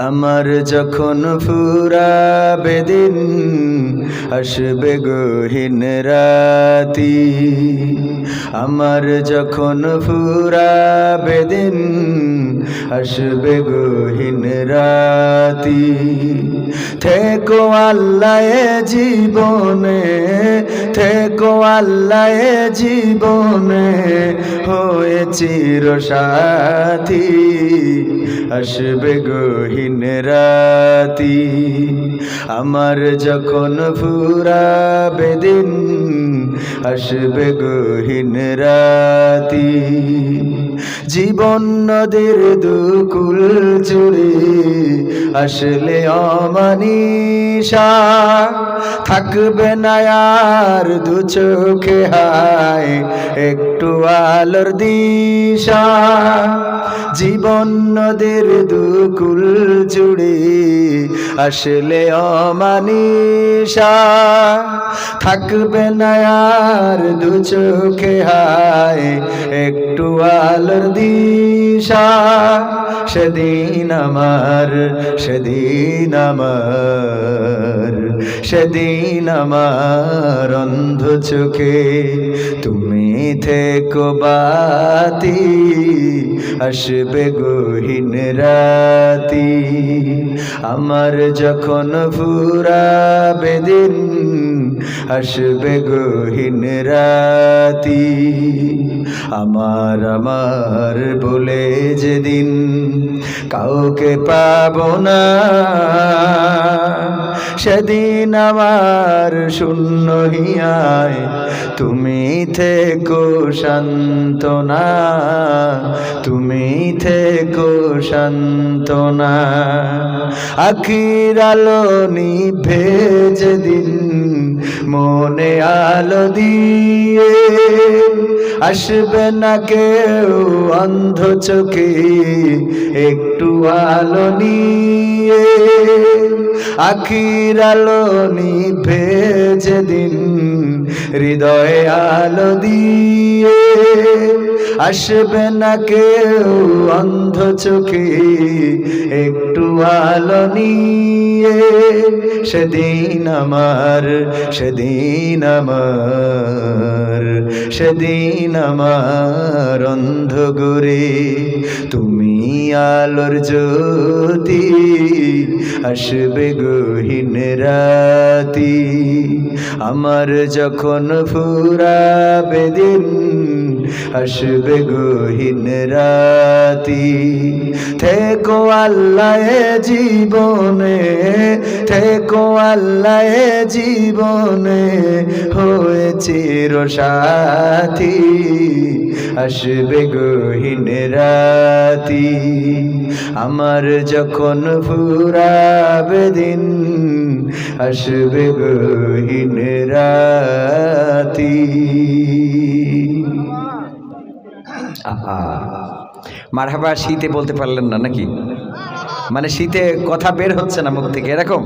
আমার যখন ফুরাবে দিন, আসবে গহীন রাতি। আমার যখন ফুরাবে দিন, আসবে গহীন রাতি। থেকো আল্লাহ জীবনে আল্লাহ জীবনে হয়ে চির সাথী আসবে গহীন রাতি। আমার যখন ফুরাবে দিন, আসবে গহীন রাতি। জীবন নদীর দুকুল জুড়ে আসলে অমানিসা। থাকবে না আর দু চোখে হায়, একটু আলোর দিশা। জীবন নদীর দুকুল জুড়ে আসলে অমানিসা, থাকবে না আর দু চোখে হায়, একটু আলোর দিশা। সেদিন আমার সেদিন আমার সেদিন আমার অন্ধ চোখে তুমি থেকো বাতি, আসবে গহীন রাতি। আমার যখন ফুরাবে দিন আসবে গহীন রাতি। আমার আমার বলে যেদিন কাউকে পাব না সেদিন আমার শূন্য হিয়ায় তুমি থেকো শান্তনা তুমি থেকো শান্তনা। আখির আলো নিভে যেদিন মনে আলো দিয়ে আসবে না কেউ অন্ধ চোখে, একটু আলো নিয়ে আখির আলো নিভে যেদিন হৃদয়ে আলো দিয়ে আসবে না কেউ অন্ধ চোখে, একটু আলো নিয়ে। সেদিন আমার সেদিন আমার সেদিন আমার অন্ধ গরে তুমি আলোর জ্যোতি, আসবে গহীন রাতি। আমার যখন ফুরাবে দিন আসবে গহীন রাতি। থেকো আল্লাহ জীবনে, থেকো আল্লাহ জীবনে হয়ে চির সাথী। আসবে গহীন রাতি। আমার যখন ফুরাবে দিন আসবে গহীন রাতি। মারহাবা শীতে বলতে পারলেন না নাকি? মানে শীতে কথা বের হচ্ছে না মুখ থেকে, এরকম?